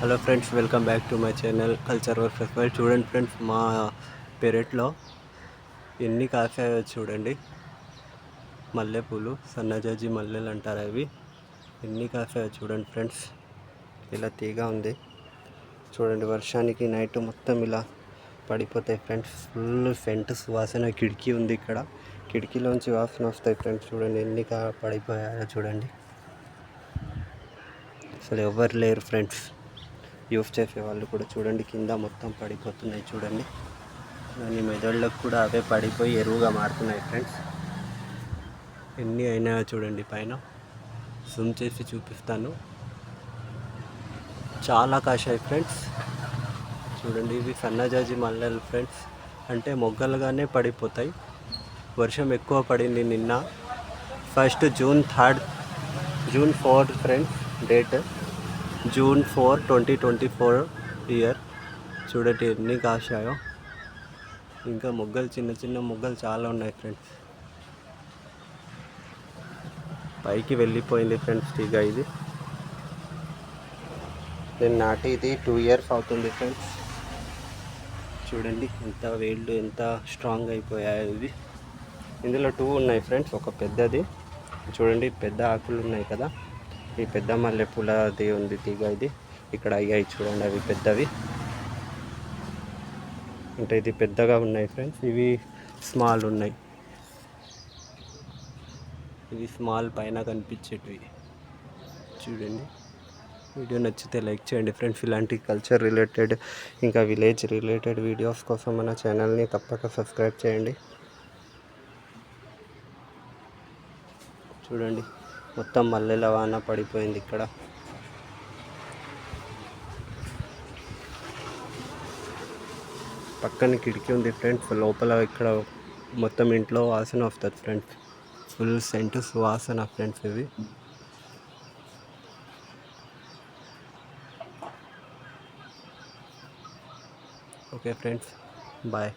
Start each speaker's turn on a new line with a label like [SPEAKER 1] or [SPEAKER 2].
[SPEAKER 1] Hello friends welcome back to my channel culture work festival చూడండి friends మా పెరట్లో ఎన్ని కాసాయో చూడండి. మల్లెపూలు సన్నజాజి మల్లెలు అంటారు అవి. ఎన్ని కాసాయో చూడండి ఫ్రెండ్స్ ఇలా తీగ ఉంది. చూడండి వర్షానికి నైట్ మొత్తం ఇలా పడిపోతాయి ఫ్రెండ్స్ ఫుల్ సెంట్ సువాసన కిటికీ ఉంది ఇక్కడ. కిటికీలోంచి వాసన వస్తాయి ఫ్రెండ్స్ చూడండి ఎన్ని కా పడిపోయాయో చూడండి. అసలు ఎవరు లేరు ఫ్రెండ్స్ యూస్ చేసే వాళ్ళు కూడా చూడండి కింద మొత్తం పడిపోతున్నాయి చూడండి. దాని మెదళ్ళకు కూడా అవే పడిపోయి ఎరువుగా మారుతున్నాయి ఫ్రెండ్స్ ఎన్ని అయినాయో చూడండి పైన. జూమ్ చేసి చూపిస్తాను. చాలా కాశాయి ఫ్రెండ్స్ చూడండి ఇవి సన్నజాజి మల్లెలు ఫ్రెండ్స్ అంటే మొగ్గలుగానే పడిపోతాయి. వర్షం ఎక్కువ పడింది నిన్న. First June third June four friends date June four twenty twenty four year. చూడండి ఎన్ని కాశాయో ఇంకా మొగ్గలు చిన్న చిన్న మొగ్గలు చాలా ఉన్నాయి ఫ్రెండ్స్. పైకి వెళ్ళిపోయింది ఫ్రెండ్స్ తీగ ఇది. నేను నాటి ఇది టూ ఇయర్స్ అవుతుంది ఫ్రెండ్స్. చూడండి ఎంత వేళ్ళు ఎంత స్ట్రాంగ్ అయిపోయాయి ఇవి. ఇందులో టూ ఉన్నాయి ఫ్రెండ్స్ ఒక పెద్దది. చూడండి పెద్ద ఆకులు ఉన్నాయి కదా. ఈ పెద్ద మల్లెపూలది ఉంది తీగ ఇది. ఇక్కడ అయ్యాయి చూడండి అవి పెద్దవి. అంటే ఇది పెద్దగా ఉన్నాయి ఫ్రెండ్స్ ఇవి స్మాల్ ఉన్నాయి. ఇవి స్మాల్ పైన కనిపించేటివి. చూడండి. వీడియో నచ్చితే లైక్ చేయండి ఫ్రెండ్స్ ఇలాంటి కల్చర్ రిలేటెడ్ ఇంకా విలేజ్ రిలేటెడ్ వీడియోస్ కోసం మన ఛానల్ని తప్పక సబ్స్క్రైబ్ చేయండి. చూడండి. మొత్తం మల్లెల వాన పడిపోయింది ఇక్కడ. పక్కన కిటికీ ఉంది ఫ్రెండ్స్ లోపల ఇక్కడ మొత్తం ఇంట్లో వాసన వస్తుంది ఫ్రెండ్స్. ఫుల్ సెంటు సువాసన ఫ్రెండ్స్ ఇవి ఓకే ఫ్రెండ్స్ బాయ్